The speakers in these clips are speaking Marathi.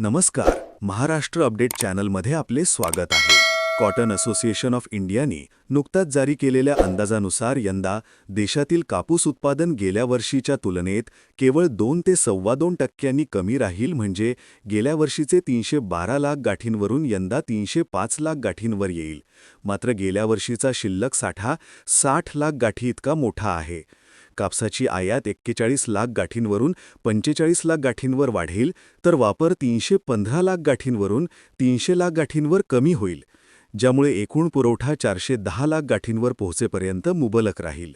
नमस्कार. महाराष्ट्र अपडेट चॅनलमध्ये आपले स्वागत आहे. कॉटन असोसिएशन ऑफ इंडियाने नुकताच जारी केलेल्या अंदाजानुसार यंदा देशातील कापूस उत्पादन गेल्या वर्षीच्या तुलनेत केवळ दोन ते सव्वा दोन टक्क्यांनी कमी राहील म्हणजे गेल्या वर्षीचे तीनशे बारा लाख गाठींवरून यंदा तीनशे पाच लाख गाठींवर येईल. मात्र गेल्या वर्षीचा शिल्लक साठा साठ लाख गाठी इतका मोठा आहे. कापसाची आयात एक्केचाळीस लाख गाठींवरून पंचेचाळीस लाख गाठींवर वाढेल तर वापर तीनशे पंधरा लाख गाठींवरून तीनशे लाख गाठींवर कमी होईल ज्यामुळे एकूण पुरवठा चारशे दहा लाख गाठींवर पोहोचेपर्यंत मुबलक राहील.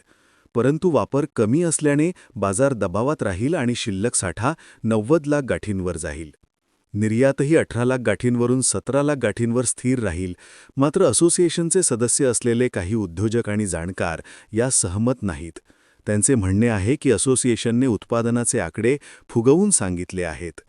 परंतु वापर कमी असल्याने बाजार दबावात राहील आणि शिल्लक साठा नव्वद लाख गाठींवर जाईल. निर्यातही अठरा लाख गाठींवरून सतरा लाख गाठींवर स्थिर राहील. मात्र असोसिएशनचे सदस्य असलेले काही उद्योजक आणि जाणकार या सहमत नाहीत. त्यांचे म्हणणे आहे की असोसिएशनने उत्पादनाचे आकडे फुगवून सांगितले आहेत.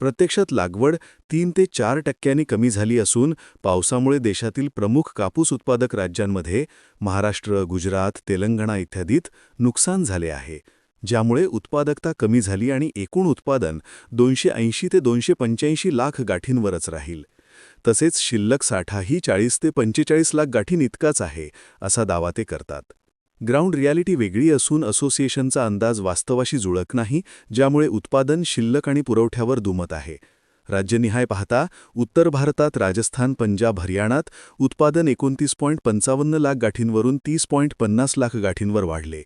प्रत्यक्षात लागवड तीन ते चार टक्क्यांनी कमी झाली असून पावसामुळे देशातील प्रमुख कापूस उत्पादक राज्यांमध्ये महाराष्ट्र गुजरात तेलंगणा इत्यादीत नुकसान झाले आहे ज्यामुळे उत्पादकता कमी झाली आणि एकूण उत्पादन दोनशे ऐंशी ते दोनशे पंच्याऐंशी लाख गाठींवरच राहील. तसेच शिल्लक साठाही चाळीस ते पंचेचाळीस लाख गाठीं इतकाच आहे असा दावा ते करतात. ग्राउंड रियालिटी वेगळी असून असोसिएशनचा अंदाज वास्तवाशी जुळत नाही ज्यामुळे उत्पादन शिल्लक आणि पुरवठ्यावर दुमत आहे. राज्यनिहाय पाहता उत्तर भारतात राजस्थान पंजाब हरियाणात उत्पादन एकोणतीस पॉईंट पंचावन्न लाख गाठींवरून तीस पॉईंट पन्नास लाख गाठींवर वाढले.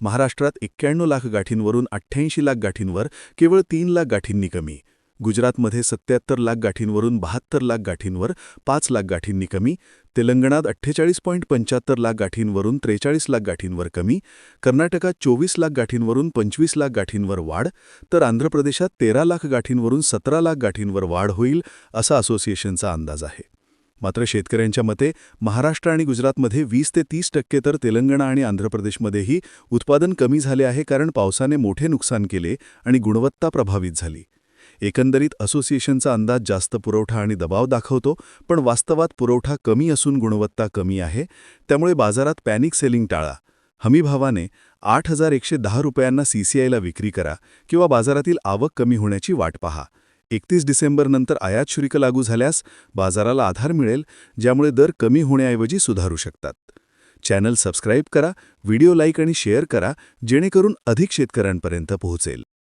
महाराष्ट्रात एक्क्याण्णव लाख गाठींवरून अठ्ठ्याऐंशी लाख गाठींवर केवळ तीन लाख गाठींनी कमी. गुजरातमध्ये सत्याहत्तर लाख गाठींवरून बहात्तर लाख गाठींवर पाच लाख गाठींनी कमी. तेलंगणात अठ्ठेचाळीस पॉईंट पंच्याहत्तर लाख गाठींवरून त्रेचाळीस लाख गाठींवर कमी कर्नाटकात चोवीस लाख गाठींवरून पंचवीस लाख गाठींवर वाढ तर आंध्र प्रदेशात तेरा लाख गाठींवरून सतरा लाख गाठींवर वाढ होईल असा असोसिएशनचा अंदाज आहे. मात्र शेतकऱ्यांच्या मते महाराष्ट्र आणि गुजरातमध्ये वीस ते तीस टक्के तर तेलंगणा आणि आंध्र प्रदेशमध्येही उत्पादन कमी झाले आहे कारण पावसाने मोठे नुकसान केले आणि गुणवत्ता प्रभावित झाली. एकंदरीत असोसिएशनचा अंदाज जास्त पुरवठा आणि दबाव दाखवतो पण वास्तवात पुरवठा कमी असून गुणवत्ता कमी आहे त्यामुळे बाजारात पॅनिक सेलिंग टाळा. हमीभावाने आठ हजार एकशे दहा रुपयांना सीसीआयला विक्री करा किंवा बाजारातील आवक कमी होण्याची वाट पहा. एकतीस डिसेंबरनंतर आयात शुल्क लागू झाल्यास बाजाराला आधार मिळेल ज्यामुळे दर कमी होण्याऐवजी सुधारू शकतात. चॅनल सबस्क्राईब करा व्हिडिओ लाईक आणि शेअर करा जेणेकरून अधिक शेतकऱ्यांपर्यंत पोहोचेल.